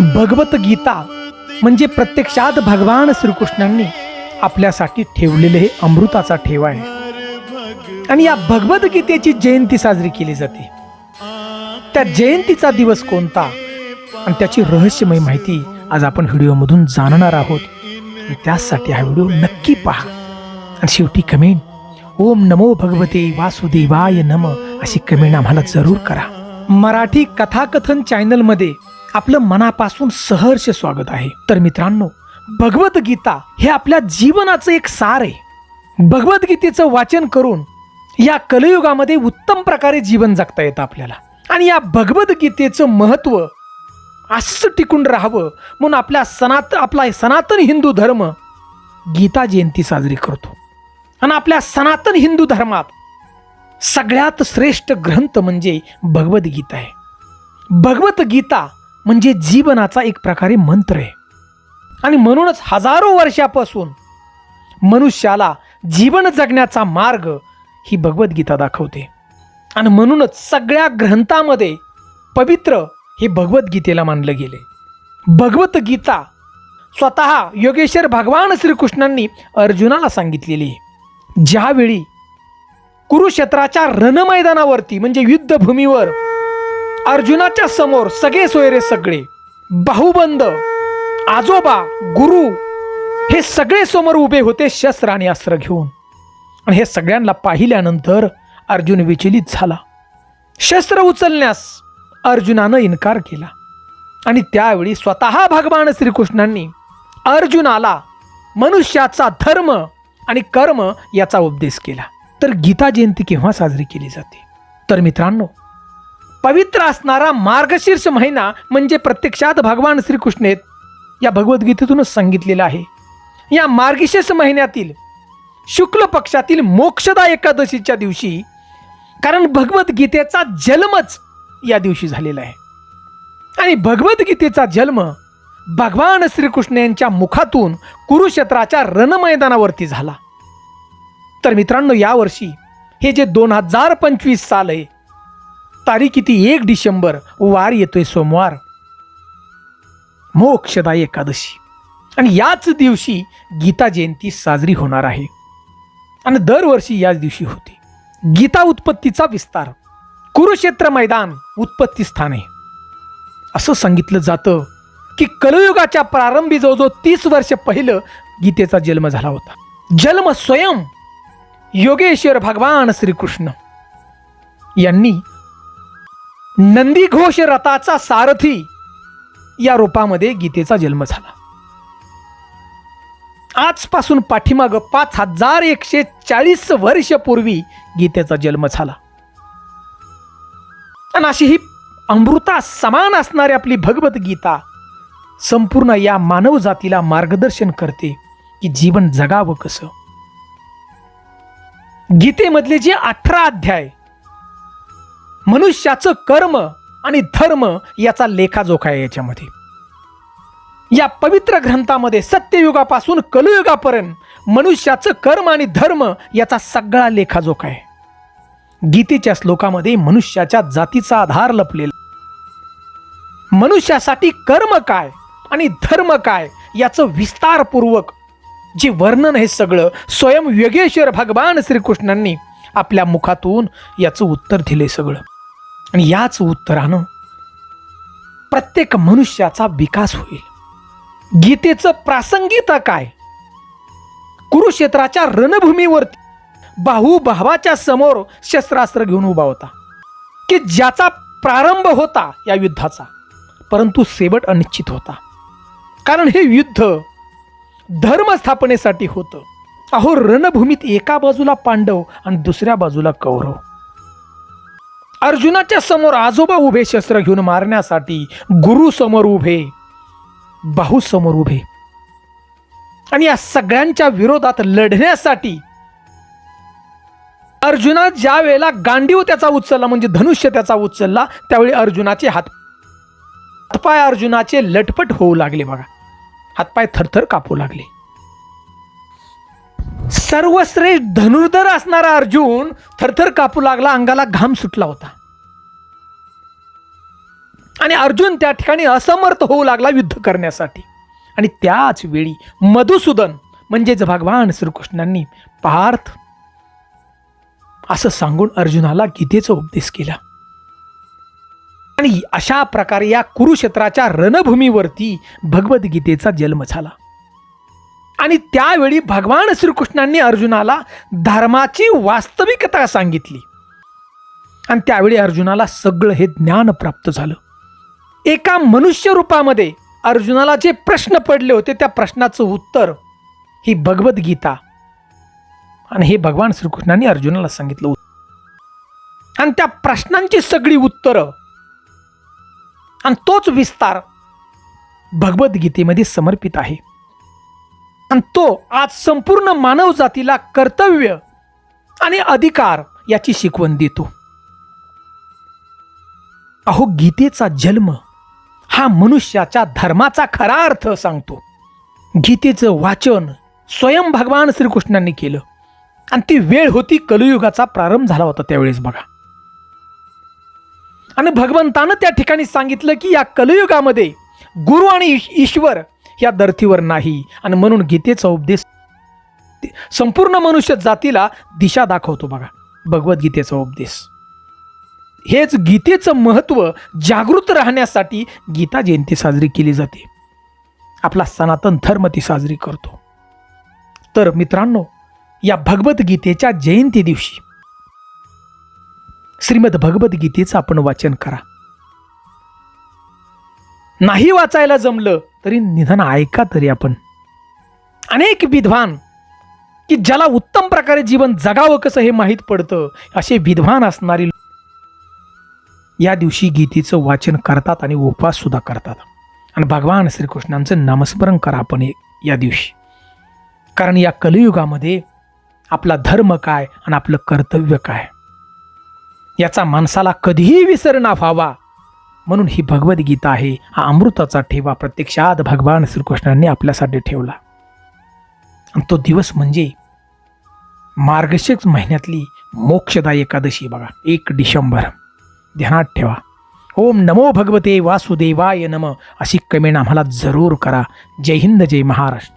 भगवत गीता म्हणजे प्रत्यक्षात भगवान श्रीकृष्णांनी आपल्यासाठी ठेवलेले हे अमृताचा ठेव आहे. आणि या भगवद्गीतेची जयंती साजरी केली जाते. त्या जयंतीचा दिवस कोणता? आणि त्याची रहस्यमय माहिती आज आपण व्हिडिओमधून जाणणार आहोत. त्यासाठी हा व्हिडिओ नक्की पहा. आणि शेवटी कमेंट ओम नमो भगवते वासुदेवाय नम अशी कमेंट आम्हाला जरूर करा. मराठी कथाकथन चॅनलमध्ये आपलं मनापासून सहर्ष स्वागत आहे. तर मित्रांनो भगवद्गीता हे आपल्या जीवनाचं एक सार आहे. भगवद्गीतेचं वाचन करून या कलयुगामध्ये उत्तम प्रकारे जीवन जगता येतं आपल्याला. आणि या भगवद्गीतेचं महत्त्व असं टिकून राहावं म्हणून आपल्या सनात आपला सनातन हिंदू धर्म गीता जयंती साजरी करतो. आणि आपल्या सनातन हिंदू धर्मात सगळ्यात श्रेष्ठ ग्रंथ म्हणजे भगवद्गीता आहे. भगवद्गीता म्हणजे जीवनाचा एक प्रकारे मंत्र आहे. आणि म्हणूनच हजारो वर्षापासून मनुष्याला जीवन जगण्याचा मार्ग ही भगवद्गीता दाखवते. आणि म्हणूनच सगळ्या ग्रंथामध्ये पवित्र हे भगवद्गीतेला मानलं गेले. भगवद्गीता स्वतः योगेश्वर भगवान श्रीकृष्णांनी अर्जुनाला सांगितलेली ज्यावेळी कुरुक्षेत्राच्या रणमैदानावरती म्हणजे युद्धभूमीवर अर्जुनाच्या समोर सगळे सोयरे सगळे बाहुबंद आजोबा गुरु हे सगळे समोर उभे होते शस्त्र आणि अस्त्र घेऊन. आणि हे सगळ्यांना पाहिल्यानंतर अर्जुन विचलित झाला. शस्त्र उचलण्यास अर्जुनानं इन्कार केला. आणि त्यावेळी स्वतः भगवान श्रीकृष्णांनी अर्जुनाला मनुष्याचा धर्म आणि कर्म याचा उपदेश केला. तर गीता जयंती केव्हा साजरी केली जाते? तर मित्रांनो पवित्र असणारा मार्गशीर्ष महिना म्हणजे प्रत्यक्षात भगवान श्रीकृष्ण आहेत या भगवद्गीतेतूनच सांगितलेलं आहे. या मार्गशीर्ष महिन्यातील शुक्ल पक्षातील मोक्षदा एकादशीच्या दिवशी कारण भगवद्गीतेचा जन्मच या दिवशी झालेला आहे. आणि भगवद्गीतेचा जन्म भगवान श्रीकृष्ण यांच्या मुखातून कुरुक्षेत्राच्या रणमैदानावरती झाला. तर मित्रांनो यावर्षी हे जे दोन हजार पंचवीस साल आहे तारीख किती एक डिसेंबर वार येतोय सोमवार. मोक्षदा एकादशी. आणि याच दिवशी गीता जयंती साजरी होणार आहे. आणि दरवर्षी याच दिवशी होते. गीता उत्पत्तीचा विस्तार. कुरुक्षेत्र मैदान उत्पत्ती स्थान आहे. असं सांगितलं जातं की कलयुगाच्या प्रारंभी जवळजवळ तीस वर्ष पहिलं गीतेचा जन्म झाला होता. जन्म स्वयं योगेश्वर भगवान श्रीकृष्ण यांनी नंदीघोष रथाचा सारथी या रूपामध्ये गीतेचा जन्म झाला. आजपासून पाठीमाग पाच हजार एकशे चाळीस वर्षपूर्वी गीतेचा जन्म झाला. आणि अशी ही अमृता समान असणारी आपली भगवद्गीता संपूर्ण या मानव जातीला मार्गदर्शन करते की जीवन जगावं कसं? गीतेमधले जे अठरा अध्याय मनुष्याचं कर्म आणि धर्म याचा लेखाजोखा आहे याच्यामध्ये. या पवित्र ग्रंथामध्ये सत्ययुगापासून कलयुगापर्यंत मनुष्याचं कर्म आणि धर्म याचा सगळा लेखाजोखा आहे. गीतेच्या श्लोकामध्ये मनुष्याच्या जातीचा आधार लपलेला मनुष्यासाठी कर्म काय आणि धर्म काय याचं विस्तारपूर्वक जे वर्णन हे सगळं स्वयं योगेश्वर भगवान श्रीकृष्णांनी आपल्या मुखातून याचं उत्तर दिलंय सगळं. आणि याच उत्तरानं प्रत्येक मनुष्याचा विकास होईल. गीतेचं प्रासंगिकता काय? कुरुक्षेत्राच्या रणभूमीवरती बाहू भावाच्या समोर शस्त्रास्त्र घेऊन उभा होता. की ज्याचा प्रारंभ होता या युद्धाचा परंतु शेवट अनिश्चित होता. कारण हे युद्ध धर्मस्थापनेसाठी होतं. अहो रणभूमीत एका बाजूला पांडव आणि दुसऱ्या बाजूला कौरव. अर्जुनाच्या समोर आजोबा उभे शस्त्र घेऊन मारण्यासाठी गुरु समोर उभे बाहू समोर उभे. आणि या सगळ्यांच्या विरोधात लढण्यासाठी अर्जुना ज्या वेळेला गांडीव त्याचा उचलला म्हणजे धनुष्य त्याचा उचलला त्यावेळी अर्जुनाचे हात हातपाय अर्जुनाचे लटपट होऊ लागले बघा. हातपाय थरथर कापू लागले. सर्वश्रेष्ठ धनुर्धर असणारा अर्जुन थरथर कापू लागला अंगाला घाम सुटला होता. आणि अर्जुन त्या ठिकाणी असमर्थ होऊ लागला युद्ध करण्यासाठी. आणि त्याच वेळी मधुसूदन म्हणजेच भगवान श्रीकृष्णांनी पार्थ असं सांगून अर्जुनाला गीतेचा उपदेश केला. आणि अशा प्रकारे या कुरुक्षेत्राच्या रणभूमीवरती भगवद्गीतेचा जन्म झाला. आणि त्यावेळी भगवान श्रीकृष्णांनी अर्जुनाला धर्माची वास्तविकता सांगितली. आणि त्यावेळी अर्जुनाला सगळं हे ज्ञान प्राप्त झालं. एका मनुष्य रूपामध्ये अर्जुनाला जे प्रश्न पडले होते त्या प्रश्नाचं उत्तर ही भगवद्गीता. आणि हे भगवान श्रीकृष्णांनी अर्जुनाला सांगितलं होतं. आणि त्या प्रश्नांची सगळी उत्तरं आणि तोच विस्तार भगवद्गीतेमध्ये समर्पित आहे. आणि तो आज संपूर्ण मानवजातीला कर्तव्य आणि अधिकार याची शिकवण देतो. अहो गीतेचा जन्म हा मनुष्याच्या धर्माचा खरा अर्थ सांगतो. गीतेचं वाचन स्वयं भगवान श्रीकृष्णांनी केलं. आणि ती वेळ होती कलियुगाचा प्रारंभ झाला होता त्यावेळेस बघा. आणि भगवंतानं त्या ठिकाणी सांगितलं की या कलियुगामध्ये गुरु आणि ईश- ईश्वर या धर्तीवर नाही. आणि म्हणून गीतेचा उपदेश संपूर्ण मनुष्य जातीला दिशा दाखवतो बघा. भगवद्गीतेचा उपदेश. हेच गीतेचं महत्त्व जागृत राहण्यासाठी गीता जयंती साजरी केली जाते. आपला सनातन धर्म ती साजरी करतो. तर मित्रांनो या भगवद्गीतेच्या जयंती दिवशी श्रीमद भगवद्गीतेचं आपण वाचन करा. नाही वाचायला जमलं तरी निधन ऐका तरी आपण. अनेक विद्वान की ज्याला उत्तम प्रकारे जीवन जगावं कसं हे माहीत पडतं असे विद्वान असणारी या दिवशी गीतेचं वाचन करतात आणि उपवास सुद्धा करतात. आणि भगवान श्रीकृष्णांचं नामस्मरण करा आपण या दिवशी. कारण या कलियुगामध्ये आपला धर्म काय आणि आपलं कर्तव्य काय? याचा माणसाला कधीही विसर ना व्हावा. म्हणून ही भगवद्गीता आहे. हा अमृताचा ठेवा प्रत्यक्षात भगवान श्रीकृष्णांनी आपल्यासाठी ठेवला. आणि तो दिवस म्हणजे मार्गशीर्ष महिन्यातली मोक्षदा एकादशी बघा. एक डिसेंबर. ध्यानात ठेवा. ओम नमो भगवते वासुदेवाय नम. अशी कमेंट आम्हाला जरूर करा. जय हिंद जय महाराष्ट्र.